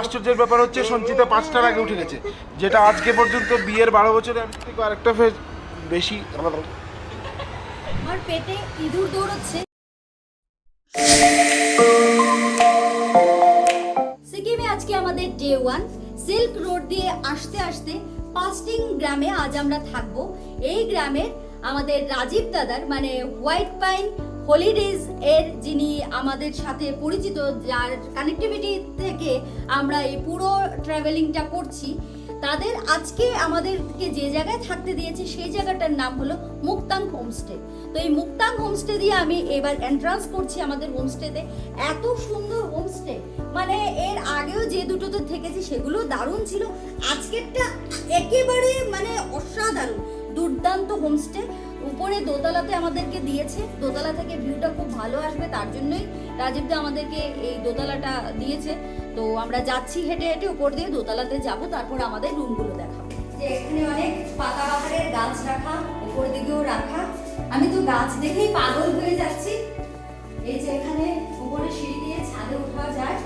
আশ্চর্যের ব্যাপার হচ্ছে সঞ্চিতা পাঁচটার আগে উঠে গেছে, যেটা আজকে পর্যন্ত বিয়ের বারো বছরে আমি থেকে আরেকটা ফের বেশি আমার পেটে ইঁদুর দৌড়চ্ছে। সিকিমে আজকে আমাদের ডে ওয়ান সিল্ক রোড দিয়ে আসতে আসতে পাস্টিং গ্রামে আজ আমরা থাকব। এই গ্রামের আমাদের রাজীব দাদার মানে হোয়াইট পাইন হলিডেজ এর যিনি আমাদের সাথে পরিচিত, যার কানেক্টিভিটি থেকে আমরা এই পুরো ট্রাভেলিংটা করছি, তাদের আজকে আমাদেরকে যে জায়গায় থাকতে দিয়েছে, সেই জায়গাটার নাম হলো মুক্তাং হোমস্টে তো এই মুক্তাং হোমস্টে দিয়ে আমি এবার এন্ট্রান্স করছি আমাদের হোমস্টেতে এত সুন্দর হোমস্টে মানে এর আগেও যে দুটোতে থেকেছি, সেগুলো দারুণ ছিল। আজকেরটা একেবারে মানে অসাধারণ। দুর্দান্ত হোমস্টে উপরে দোতলাতে আমাদেরকে দিয়েছে। দোতলা থেকে ভিউটা খুব ভালো আসবে, তার জন্যই রাজীবদা আমাদেরকে এই দোতলাটা দিয়েছে। তো আমরা যাচ্ছি হেঁটে হেঁটে উপর দিয়ে দোতলাতে যাব, তারপর আমাদের রুমগুলো দেখাবো। যে এখানে অনেক পাতাবাহারের গাছ রাখা, উপর দিকেও রাখা। আমি তো গাছ দেখেই পাগল হয়ে যাচ্ছি। এই যে এখানে উপরে সিঁড়ি দিয়ে ছাদে ওঠা যায়।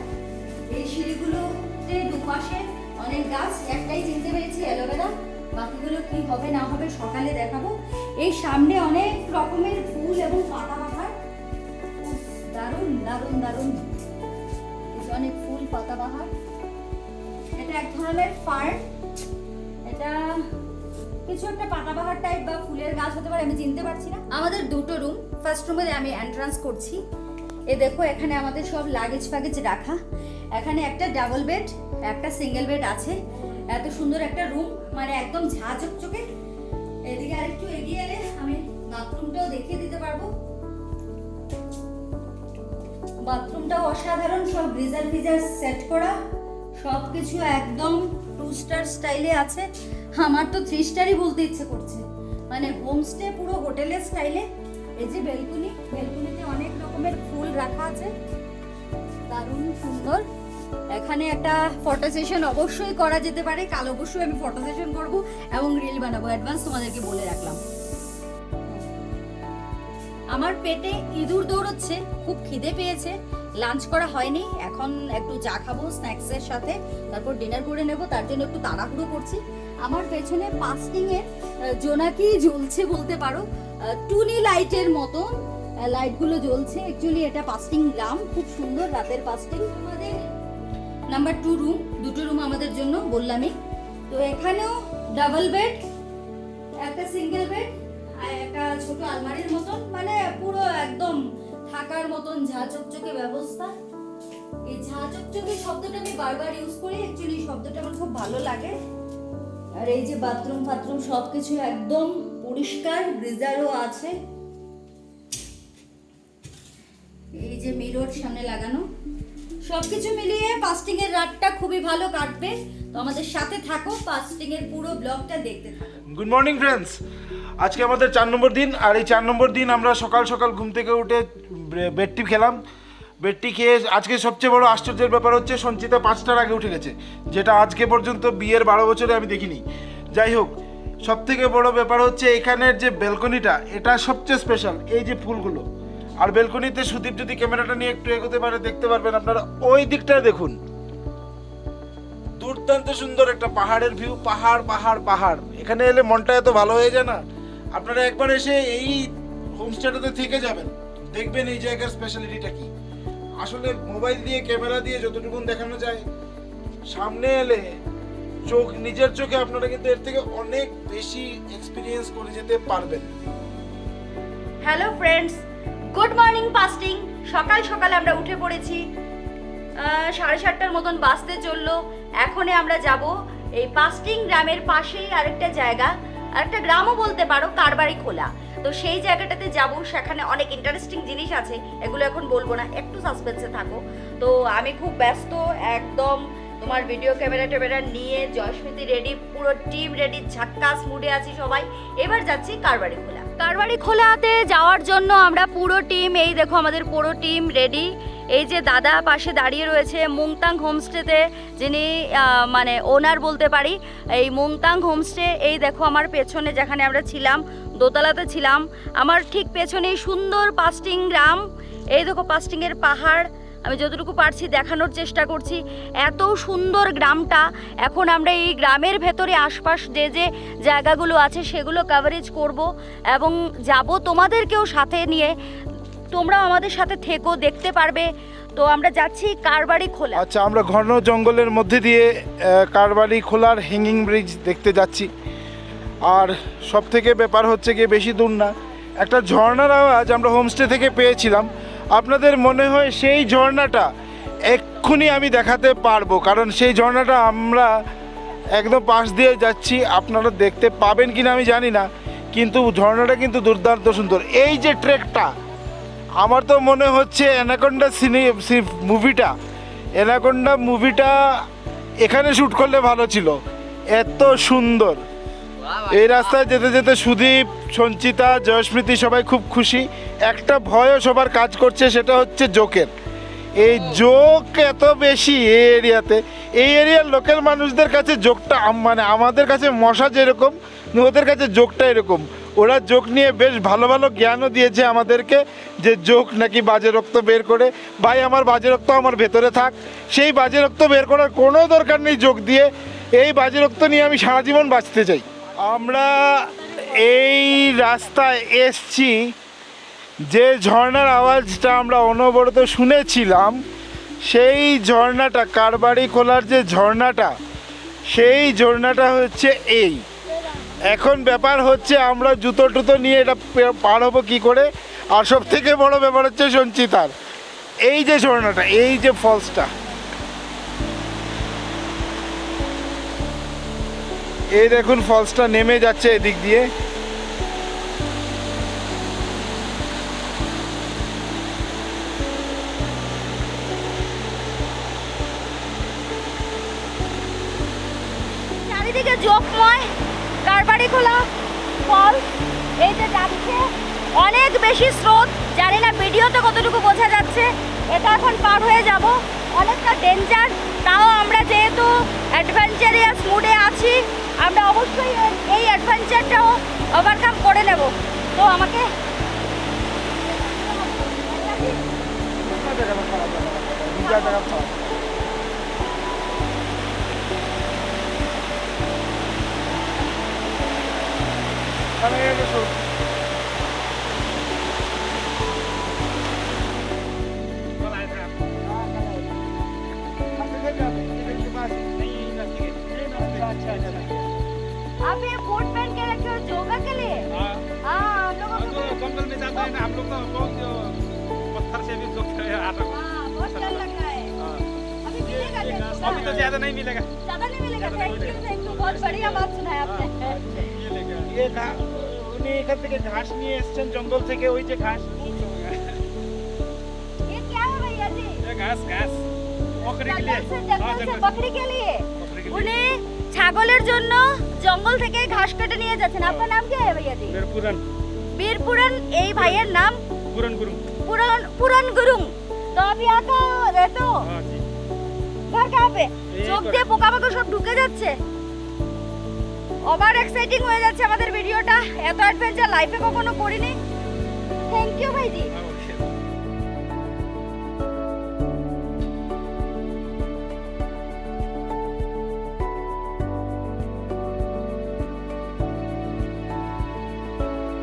এই সিঁড়িগুলোতে দুপাশে অনেক গাছ, একটাই চিনতে পেরেছি অ্যালোভেরা। বাকিগুলো কি হবে না হবে সকালে দেখাবো। এই সামনে অনেক রকমের ফুল এবং পাতাবাহার উফ, দারুণ দারুণ দারুণ। অনেক ফুল পাতাবাহার এটা এক ধরনের ফার্ম এটা কিছু একটা পাতাবাহার টাইপ বা ফুলের গাছ হতে পারে আমি চিনতে পারছি না। আমাদের দুটো রুম ফার্স্ট রুমে আমি এন্ট্রান্স করছি। এ দেখো এখানে আমাদের সব লাগেজ ফাগেজ রাখা। এখানে একটা ডাবল বেড একটা সিঙ্গেল বেড আছে। এত সুন্দর একটা রুম মানে একদম ঝা এদিকে আরেকটু এলে আমি বাথরুমটাও দেখিয়ে দিতে পারব। বাথরুমটাও অসাধারণ, সব গ্রিজার ফিজার সেট করা সব কিছু একদম টু স্টার স্টাইলে আছে। আমার তো থ্রি স্টারই বলতে ইচ্ছে করছে। মানে হোমস্টে পুরো হোটেলের স্টাইলে এই যে বেলকুনি বেলকুনিতে অনেক রকমের ফুল রাখা আছে। দারুণ সুন্দর। এখানে একটা ফটো সেশন অবশ্যই করা যেতে পারে। কাল অবশ্যই আমি ফটো সেশন করব এবং রিল বানাবো। অ্যাডভান্স তোমাদেরকে বলে রাখলাম। আমার পেটে ইঁদুর দৌড়চ্ছে, খুব খিদে পেয়েছে। লাঞ্চ করা হয়নি, এখন একটু চা খাব স্ন্যাক্সের সাথে। তারপর ডিনার করে নেব, তার জন্য একটু তাড়াহুড়ো করছি। আমার পেছনে পাস্টিং এর জোনাকি জ্বলছে বলতে পারো। টুনি লাইটের মতো লাইটগুলো জ্বলছে। অ্যাকচুয়ালি এটা পাস্টিং গ্রাম খুব সুন্দর রাতের পাস্টিং আমাদের নাম্বার টু রুম দুটো রুম আমাদের জন্য, বললামই। তো এখানেও ডাবল বেড একটা সিঙ্গেল বেড একটা ছোট আলমারির মতন মানে পুরো একদম থাকার মতন ঝা চকচকে ব্যবস্থা। এই ঝা চকচকে শব্দটা আমি বারবার ইউজ করি অ্যাকচুয়ালি শব্দটা আমার খুব ভালো লাগে। আর এই যে বাথরুম, ফাথরুম সবকিছু একদম পরিষ্কার গ্রিজারও আছে। এই যে মিরর সামনে লাগানো। সবকিছু মিলিয়ে পাস্টিং এর রাতটা খুবই ভালো কাটবে। তো আমাদের সাথে থাকো পাস্টিং এর পুরো ব্লগটা দেখতে থাকো। গুড মর্নিং ফ্রেন্ডস আজকে আমাদের চার নম্বর দিন, আর এই চার নম্বর দিন আমরা সকাল সকাল ঘুম থেকে উঠে বেডটি খেলাম। বেডটি খেয়ে আজকে সবচেয়ে বড় আশ্চর্যের ব্যাপার হচ্ছে, সঞ্চিতা পাঁচটার আগে উঠে গেছে, যেটা আজকে পর্যন্ত বিয়ের বারো বছরে আমি দেখিনি। যাই হোক সব থেকে বড় ব্যাপার হচ্ছে, এখানের যে বেলকনিটা এটা সবচেয়ে স্পেশাল এই যে ফুলগুলো। আর বেলকনিতে সুদীপ যদি ক্যামেরাটা নিয়ে একটু এগোতে পারে, দেখতে পারবেন আপনারা, ওই দিকটায় দেখুন। দুর্দান্ত সুন্দর একটা পাহাড়ের ভিউ পাহাড় পাহাড় পাহাড়। এখানে এলে মনটা এত ভালো হয়ে যায় না? আপনারা একবার এসে এই হোমস্টেটাতে থেকে যাবেন। দেখবেন এই জায়গার স্পেশালিটিটা কি। আসলে মোবাইল দিয়ে ক্যামেরা দিয়ে যতটুকু দেখানো যায়, সামনে এলে চোখ, নিজের চোখে আপনারা কিন্তু এর থেকে অনেক বেশি এক্সপিরিয়েন্স করে যেতে পারবেন। হ্যালো ফ্রেন্ডস গুড মর্নিং পাস্টিং সকাল সকাল আমরা উঠে পড়েছি। সাড়ে সাতটার মতন বাসতে চলল। এখনে আমরা যাব এই পাস্টিং গ্রামের পাশেই আরেকটা জায়গা। আরেকটা গ্রামও বলতে পারো কারবারি খোলা। তো সেই জায়গাটাতে যাব, সেখানে অনেক ইন্টারেস্টিং জিনিস আছে, এগুলো এখন বলব না, একটু সাসপেন্সে থাকো। তো আমি খুব ব্যস্ত, একদম তোমার ভিডিও ক্যামেরা ট্যামেরা নিয়ে জয়স্মৃতি রেডি পুরো টিম রেডি ঝাক্কাস মুডে আছি সবাই। এবার যাচ্ছি কারবারি খোলা। কারবারি খোলাতে যাওয়ার জন্য আমরা পুরো টিম এই দেখো আমাদের পুরো টিম রেডি এই যে দাদা পাশে দাঁড়িয়ে রয়েছে মুংতাং হোমস্টেতে, যিনি মানে ওনার বলতে পারি, এই মুংতাং হোমস্টে, এই দেখো আমার পেছনে যেখানে আমরা ছিলাম, দোতলাতে ছিলাম, আমার ঠিক পেছনেই সুন্দর পাস্টিং গ্রাম, এই দেখো পাস্টিংয়ের পাহাড়, আমি যতটুকু পারছি দেখানোর চেষ্টা করছি, এত সুন্দর গ্রামটা, এখন আমরা এই গ্রামের ভেতরে আশপাশ যে যে জায়গাগুলো আছে সেগুলো কভারেজ করব এবং যাব তোমাদেরকেও সাথে নিয়ে তোমরাও আমাদের সাথে থেকো দেখতে পারবে। তো আমরা যাচ্ছি কারবাড়ি খোলা। আচ্ছা আমরা ঘন জঙ্গলের মধ্যে দিয়ে আহ, কারবালি খোলার হ্যাঙ্গিং ব্রিজ দেখতে যাচ্ছি। আর সব থেকে ব্যাপার হচ্ছে গিয়ে বেশি দূর না। একটা ঝর্ণার আওয়াজ আমরা হোমস্টে থেকে পেয়েছিলাম। আপনাদের মনে হয় সেই ঝর্ণাটা এক্ষুনি আমি দেখাতে পারব? কারণ সেই ঝর্ণাটা আমরা একদম পাশ দিয়ে যাচ্ছি। আপনারা দেখতে পাবেন কিনা আমি জানি না। কিন্তু ঝর্ণাটা কিন্তু দুর্দান্ত সুন্দর। এই যে ট্রেকটা আমার তো মনে হচ্ছে অ্যানাকোন্ডা সিনে মুভিটা অ্যানাকোন্ডা মুভিটা এখানে শ্যুট করলে ভালো ছিল। এত সুন্দর। এই রাস্তায় যেতে যেতে সুদীপ, সঞ্চিতা, জয়স্মৃতি সবাই খুব খুশি। একটা ভয়ও সবার কাজ করছে, সেটা হচ্ছে জোকের এই জোক এত বেশি এই এরিয়াতে। এই এরিয়ার লোকাল মানুষদের কাছে জোকটা মানে আমাদের কাছে মশা যেরকম, ওদের কাছে জোকটা এরকম। ওরা যোগ নিয়ে বেশ ভালো ভালো জ্ঞানও দিয়েছে আমাদেরকে যে যোগ নাকি বাজে রক্ত বের করে। ভাই, আমার বাজে রক্ত আমার ভেতরে থাক। সেই বাজে রক্ত বের করার কোনো দরকার নেই যোগ দিয়ে। এই বাজে রক্ত নিয়ে আমি সারা জীবন বাঁচতে চাই। আমরা এই রাস্তায় এসছি। যে ঝর্ণার আওয়াজটা আমরা অনবরত শুনেছিলাম, সেই ঝর্ণাটা কারবাড়ি খোলার যে ঝর্ণাটা, সেই ঝর্ণাটা হচ্ছে এই। এখন ব্যাপার হচ্ছে আমরা জুতো টুতো নিয়ে এটা পার হব কী করে? আর সব থেকে বড় ব্যাপার হচ্ছে সঞ্চিতার। এই যে ঝর্ণাটা এই যে ফলসটা। এই দেখুন ফলসটা নেমে যাচ্ছে এদিক দিয়ে। চারিদিকে যোগময় কারবাড়ি খোলা। ফল, এই যে যাচ্ছে। অনেক বেশি স্রোত। জানি না ভিডিওতে কতটুকু বোঝা যাচ্ছে। এটা এখন পার হয়ে যাব। অনেকটা ডেঞ্জার তাও আমরা যেহেতু অ্যাডভেঞ্চারিয়াস মুডে আছি, আমরা অবশ্যই এই অ্যাডভেঞ্চারটাও ওভারকাম করে নেব। তো আমাকে आप ये कोट पहन के रखे हो? योगा के लिए? हाँ। हम लोगों भी- जंगल में जाते हैं ना हम लोग तो बहुत पत्थर से भी जोखते हैं। हाँ। बहुत डर लग रहा है। हाँ। अभी मिलेगा अभी तो ज़्यादा नहीं मिलेगा। ज़्यादा नहीं मिलेगा थैंक यू थैंक यू बहुत बढ़िया बात सुनाया आपने। ये लेगा ইয়ে ঘা- উনি এখান থেকে ঘাস নিয়ে এসছেন জঙ্গল থেকে ওই যে ঘাস ये क्या है भैया जी ये घास घास बकरी के लिए जंगल से हाँ, जंगल से जंगल से। बकरी के लिए बकरी के लिए উনি ছাগলের জন্য জঙ্গল থেকে ঘাস কেটে নিয়ে যাচ্ছেন আপনার নাম কি है भैया जी मेरे पुरन বীরপুরন এই ভাইয়ের নাম पुरन गुरु পুরন পুরন গুরুং তো আপনি यहाँ का रहते हो हाँ जी ঘর কাহা পে এই চোখ করে। দিয়ে পোকামাকড় সব ঢুকে যাচ্ছে ওভার এক্সাইটিং হয়ে যাচ্ছে আমাদের ভিডিওটা এত অ্যাডভেঞ্চার লাইফে কখনো করিনি থ্যাংক ইউ ভাইজি हाँ, ओके।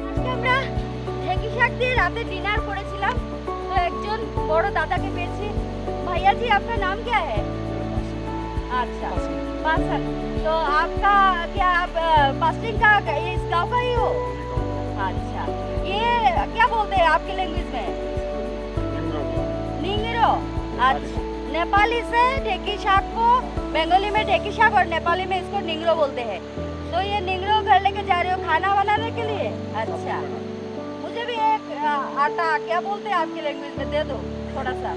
আজকে আমরা ঢেকি শাক দিয়ে রাতে ডিনার করেছিলাম তো একজন বড় দাদাকে পেয়েছি भैया जी आपका नाम क्या है अच्छा पासन तो आपका क्या आप पास्टिंग का ये गाँव ही हो अच्छा। ये क्या बोलते हैं आपके लैंग्वेज में? निंगिरो अच्छा। नेपाली से ढेकी शाक को बंगाली में ढेकी शाक और नेपाली में इसको निंगरो बोलते हैं। तो ये निंगरो घर लेके जा रहे हो खाना बनाने के लिए? अच्छा। मुझे भी एक आटा क्या बोलते हैं आपकी लैंग्वेज में? दे दो थोड़ा सा।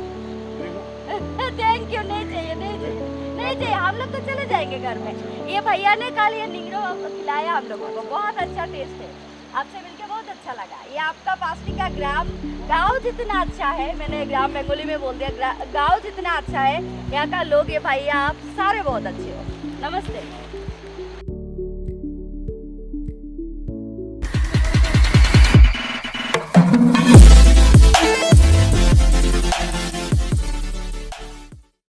थैंक यू नहीं चाहिए नहीं चाहिए। चाहिए, हम लोग तो चले जाएँगे घर में। ये भैया ने कल ये नीरो खिलाया हम लोगों को, बहुत अच्छा टेस्ट है। आपसे मिलके बहुत अच्छा लगा। ये आपका पास्टी का ग्राम, गाँव जितना अच्छा है, मैंने ग्राम बंगोली में बोल दिया गाँव जितना अच्छा है, यहाँ का लोग, ये भैया, आप सारे बहुत अच्छे हो। नमस्ते।